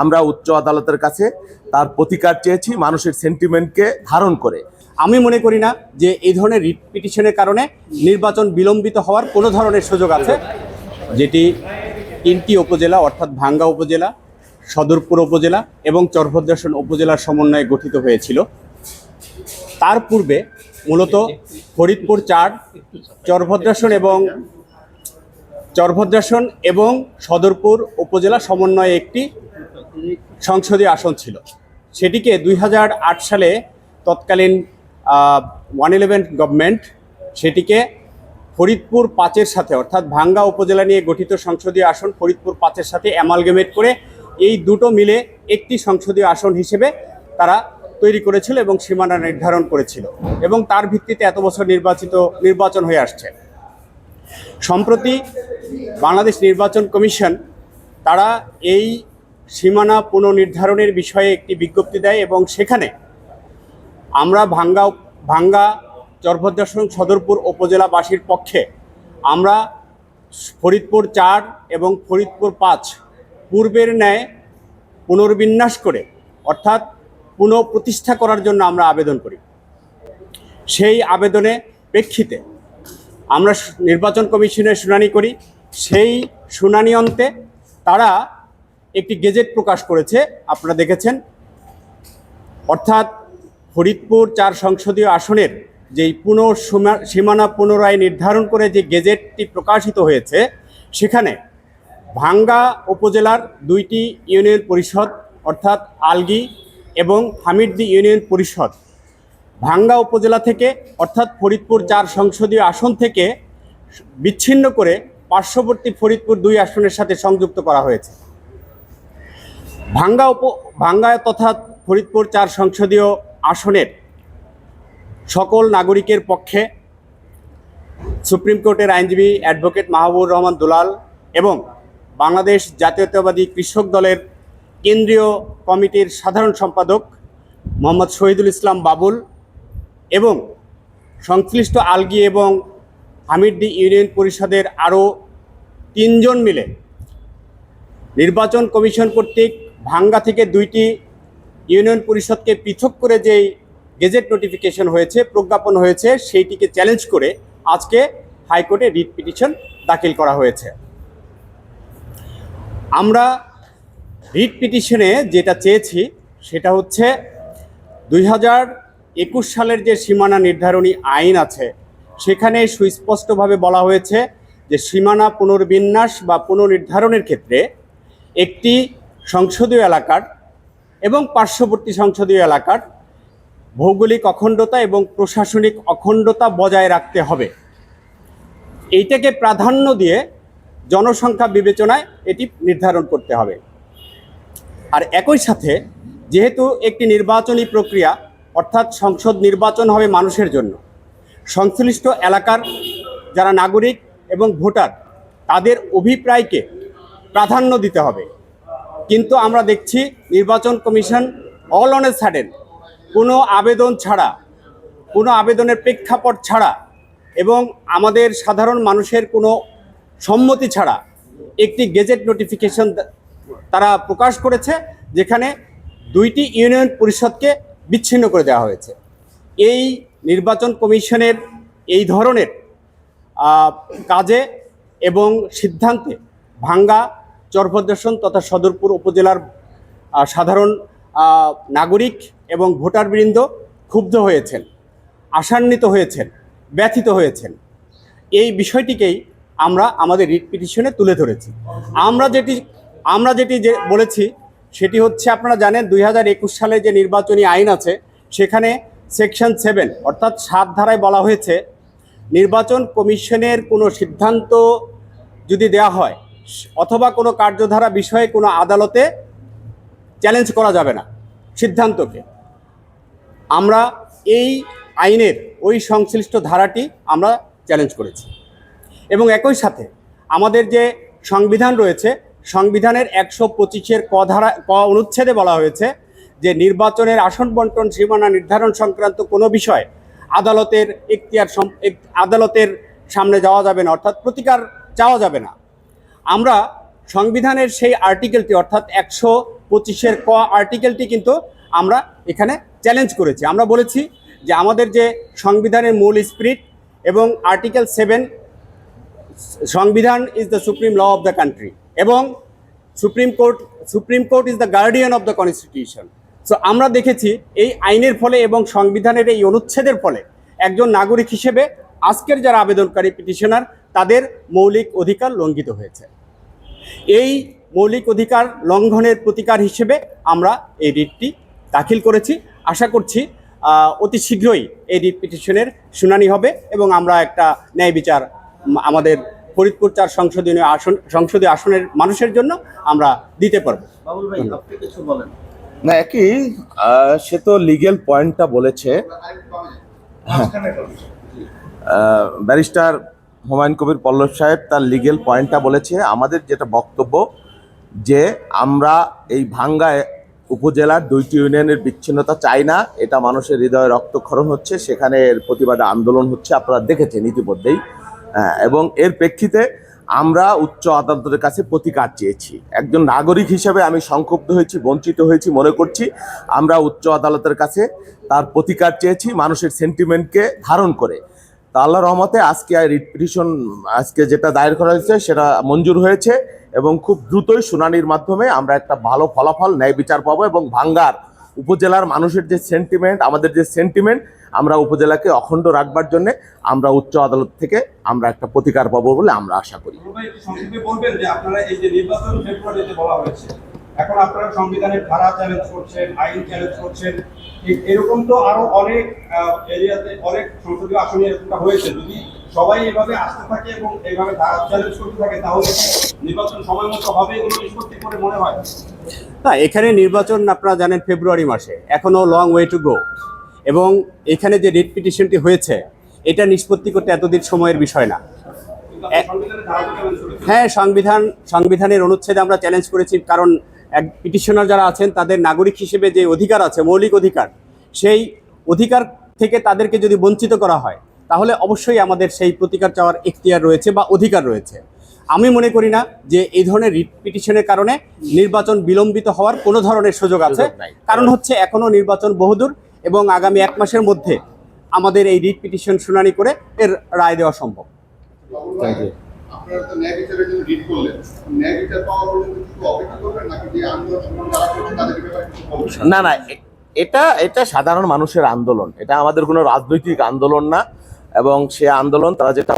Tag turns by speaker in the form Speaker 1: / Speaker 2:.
Speaker 1: আমরা উচ্চ আদালতের কাছে তার প্রতিকার চেয়েছি, মানুষের সেন্টিমেন্টকে ধারণ করে।
Speaker 2: আমি মনে করি না যে এই ধরনের রিট পিটিশনের কারণে নির্বাচন বিলম্বিত হওয়ার কোনো ধরনের সুযোগ আছে, যেটি তিনটি উপজেলা, অর্থাৎ ভাঙ্গা উপজেলা, সদরপুর উপজেলা এবং চরভদ্রাসন উপজেলার সমন্বয়ে গঠিত হয়েছিল। তার পূর্বে মূলত ফরিদপুর চার চরভদ্রাসন এবং চরভদ্রাসন এবং সদরপুর উপজেলা সমন্বয়ে একটি সংসদীয় আসন ছিল। সেটিকে দুই হাজার আট সালে তৎকালীন ওয়ান ইলেভেন গভর্নমেন্ট সেটিকে ফরিদপুর পাঁচের সাথে, অর্থাৎ ভাঙ্গা উপজেলা নিয়ে গঠিত সংসদীয় আসন ফরিদপুর পাঁচের সাথে অ্যামালগেমেট করে এই দুটো মিলে একটি সংসদীয় আসন হিসেবে তারা তৈরি করেছিল এবং সীমানা নির্ধারণ করেছিল এবং তার ভিত্তিতে এত বছর নির্বাচিত, নির্বাচন হয়ে আসছে। সম্প্রতি বাংলাদেশ নির্বাচন কমিশন তারা এই সীমানা পুনর্নির্ধারণের বিষয়ে একটি বিজ্ঞপ্তি দেয় এবং সেখানে আমরা ভাঙ্গা ভাঙ্গা চরভদ্রাসন সদরপুর উপজেলাবাসীর পক্ষে আমরা ফরিদপুর চার এবং ফরিদপুর পাঁচ পূর্বের ন্যায় পুনর্বিন্যাস করে, অর্থাৎ পুনঃপ্রতিষ্ঠা করার জন্য আমরা আবেদন করি। সেই আবেদনে প্রেক্ষিতে আমরা নির্বাচন কমিশনের শুনানি করি। সেই শুনানি অন্তে তারা একটি গেজেট প্রকাশ করেছে, আপনারা দেখেছেন। অর্থাৎ ফরিদপুর চার সংসদীয় আসনের যেই পুনঃ সীমানা পুনরায় নির্ধারণ করে যে গেজেটটি প্রকাশিত হয়েছে, সেখানে ভাঙ্গা উপজেলার দুইটি ইউনিয়ন পরিষদ, অর্থাৎ আলগি এবং হামিদদি ইউনিয়ন পরিষদ, ভাঙ্গা উপজেলা থেকে, অর্থাৎ ফরিদপুর চার সংসদীয় আসন থেকে বিচ্ছিন্ন করে পার্শ্ববর্তী ফরিদপুর দুই আসনের সাথে সংযুক্ত করা হয়েছে। ভাঙ্গা উপ ভাঙ্গা তথা ফরিদপুর চার সংসদীয় আসনের সকল নাগরিকের পক্ষে সুপ্রিম কোর্টের আইনজীবী অ্যাডভোকেট মাহবুবুর রহমান দুলাল এবং বাংলাদেশ জাতীয়তাবাদী কৃষক দলের কেন্দ্রীয় কমিটির সাধারণ সম্পাদক মোহাম্মদ শহীদুল ইসলাম বাবুল এবং সংশ্লিষ্ট আলগি এবং হামিদদি ইউনিয়ন পরিষদের আরও তিনজন মিলে নির্বাচন কমিশন কর্তৃক ভাঙ্গা থেকে দুইটি ইউনিয়ন পরিষদকে পৃথক করে যেই গেজেট নোটিফিকেশন হয়েছে, প্রজ্ঞাপন হয়েছে, সেইটিকে চ্যালেঞ্জ করে আজকে হাইকোর্টে রিট পিটিশন দাখিল করা হয়েছে। আমরা রিট পিটিশনে যেটা চেয়েছি সেটা হচ্ছে দুই একুশ সালের যে সীমানা নির্ধারণী আইন আছে, সেখানে সুস্পষ্টভাবে বলা হয়েছে যে সীমানা পুনর্বিন্যাস বা পুনর্নির্ধারণের ক্ষেত্রে একটি সংসদীয় এলাকার এবং পার্শ্ববর্তী সংসদীয় এলাকার ভৌগোলিক অখণ্ডতা এবং প্রশাসনিক অখণ্ডতা বজায় রাখতে হবে। এইটাকে প্রাধান্য দিয়ে জনসংখ্যা বিবেচনায় এটি নির্ধারণ করতে হবে। আর একই সাথে যেহেতু একটি নির্বাচনী প্রক্রিয়া, অর্থাৎ সংসদ নির্বাচন হবে মানুষের জন্য, সংশ্লিষ্ট এলাকার যারা নাগরিক এবং ভোটার, তাদের অভিপ্রায়কে প্রাধান্য দিতে হবে। কিন্তু আমরা দেখছি নির্বাচন commission all on a sudden কোনো আবেদন ছাড়া, কোনো আবেদনের প্রেক্ষাপট ছাড়া এবং আমাদের সাধারণ মানুষের কোনো সম্মতি ছাড়া একটি গেজেট নোটিফিকেশন তারা প্রকাশ করেছে যেখানে দুইটি ইউনিয়ন পরিষদকে বিচ্ছিন্ন করে দেওয়া হয়েছে। এই নির্বাচন কমিশনের এই ধরনের কাজে এবং সিদ্ধান্তে ভাঙ্গা চরভদ্রাসন তথা সদরপুর উপজেলার সাধারণ নাগরিক এবং ভোটারবৃন্দ ক্ষুব্ধ হয়েছেন, আশান্বিত হয়েছেন, ব্যথিত হয়েছেন। এই বিষয়টিকেই আমরা আমাদের রিট পিটিশনে তুলে ধরেছি। আমরা যেটি আমরা যেটি যে বলেছি, সেটি হচ্ছে আপনারা জানেন দুই হাজার একুশ সালে যে নির্বাচনী আইন আছে, সেখানে সেকশন সেভেন অর্থাৎ সাত ধারায় বলা হয়েছে, নির্বাচন কমিশনের কোনো সিদ্ধান্ত যদি দেওয়া হয় অথবা কোনো কার্যধারা বিষয়ে কোনো আদালতে চ্যালেঞ্জ করা যাবে না, সিদ্ধান্তকে। আমরা এই আইনের ওই সংশ্লিষ্ট ধারাটি আমরা চ্যালেঞ্জ করেছি। এবং একই সাথে আমাদের যে সংবিধান রয়েছে, সংবিধানের একশো পঁচিশের ক ধারা, ক অনুচ্ছেদে বলা হয়েছে যে নির্বাচনের আসন বন্টন সীমানা নির্ধারণ সংক্রান্ত কোনো বিষয় আদালতের এখতিয়ার আদালতের সামনে যাওয়া যাবে না, অর্থাৎ প্রতিকার চাওয়া যাবে না। আমরা সংবিধানের সেই আর্টিকেলটি অর্থাৎ একশো পঁচিশের ক আর্টিকেলটি কিন্তু আমরা এখানে চ্যালেঞ্জ করেছি। আমরা বলেছি যে আমাদের যে সংবিধানের মূল স্পিরিট এবং আর্টিকেল সেভেন সংবিধান is the supreme law of the country এবং supreme court supreme court is the guardian of the constitution so আমরা দেখেছি এই আইনের ফলে এবং সংবিধানের এই অনুচ্ছেদের ফলে একজন নাগরিক হিসেবে আজকের যারা আবেদনকারী পিটিশনার তাদের মৌলিক অধিকার লঙ্ঘিত হয়েছে। এই মৌলিক অধিকার লঙ্ঘনের প্রতিকার হিসেবে আমরা এই রিটটি দাখিল করেছি। আশা করছি অতি শীঘ্রই এই রিট পিটিশনের শুনানি হবে এবং আমরা একটা ন্যায় বিচার আমাদের ফরিদপুর চার সংসদীয় আসন সংসদীয় আসনের মানুষের জন্য আমরা দিতে পারব।
Speaker 3: বাবুল ভাই আপনি কিছু বলেন।
Speaker 1: না একই সে তো লিগেল পয়েন্টটা বলেছে। ব্যারিস্টার হুমায়ুন কবির পল্লব সাহেব তার লিগেল পয়েন্টটা বলেছে। আমাদের যেটা বক্তব্য যে আমরা এই ভাঙ্গায় উপজেলার দুইটি ইউনিয়নের বিচ্ছিন্নতা চাই না এটা মানুষের হৃদয়ে রক্তক্ষরণ হচ্ছে সেখানে এর প্রতিবাদে আন্দোলন হচ্ছে আপনারা দেখেছেন ইতিমধ্যেই। হ্যাঁ, এবং এর প্রেক্ষিতে আমরা উচ্চ আদালতের কাছে প্রতিকার চেয়েছি। একজন নাগরিক হিসেবে আমি সংক্ষুব্ধ হয়েছি বঞ্চিত হয়েছি মনে করছি আমরা উচ্চ আদালতের কাছে তার প্রতিকার চেয়েছি মানুষের সেন্টিমেন্টকে ধারণ করে। তা আল্লাহ রহমতে আজকে রিট পিটিশন আজকে যেটা দায়ের করা হয়েছে সেটা মঞ্জুর হয়েছে এবং খুব দ্রুতই শুনানির মাধ্যমে আমরা একটা ভালো ফলাফল, ন্যায় বিচার পাবো এবং ভাঙ্গার উপজেলার মানুষের যে সেন্টিমেন্ট আমাদের যে সেন্টিমেন্ট আমরা উপজেলাকে অখণ্ড রাখবার জন্য আমরা উচ্চ আদালত থেকে আমরা একটা প্রতিকার পাবো বলে আমরা আশা করি।
Speaker 4: এখন আপনারা সংবিধানের ধারা চ্যালেঞ্জ করছেন আইন চ্যালেঞ্জ করছেন এরকম তো আরও অনেক এরিয়াতে অনেক সংসদীয় আসনে এরকমটা হয়েছে। যদি সবাই এভাবে আসতে থাকে এবং এইভাবে ধারা চ্যালেঞ্জ করতে থাকে তাহলে নির্বাচন সময় মতো হবে এগুলো নিষ্পত্তি করে মনে হয়?
Speaker 2: না এখানে নির্বাচন আপনারা জানেন ফেব্রুয়ারি মাসে। এখনও লং ওয়ে টু গো এবং এখানে যে রিট পিটিশনটি হয়েছে এটা নিষ্পত্তি করতে এতদিন সময়ের বিষয় না। হ্যাঁ সংবিধান সংবিধানের অনুচ্ছেদ আমরা চ্যালেঞ্জ করেছি কারণ এক পিটিশনার যারা আছেন তাদের নাগরিক হিসেবে যে অধিকার আছে মৌলিক অধিকার সেই অধিকার থেকে তাদেরকে যদি বঞ্চিত করা হয় তাহলে অবশ্যই আমাদের সেই প্রতিকার চাওয়ার এখতিয়ার রয়েছে বা অধিকার রয়েছে। আমি মনে করি না যে এই ধরনের রিট পিটিশনের কারণে নির্বাচন বিলম্বিত হওয়ার কোনো ধরনের সুযোগ আছে। কারণ হচ্ছে এখনও নির্বাচন বহুদূর এবং আগামী এক মাসের মধ্যে আমাদের এই রিট পিটিশন শুনানি করে এর রায় দেওয়া সম্ভব।
Speaker 1: Thank you.
Speaker 5: আপনারা তো করলেন। পর্যন্ত কিছু অপেক্ষা করবেন নাকি যে আন্দোলন তাদের
Speaker 1: না না এটা এটা সাধারণ মানুষের আন্দোলন। এটা আমাদের কোনো রাজনৈতিক আন্দোলন না। এবং সে আন্দোলন, তারা যেটা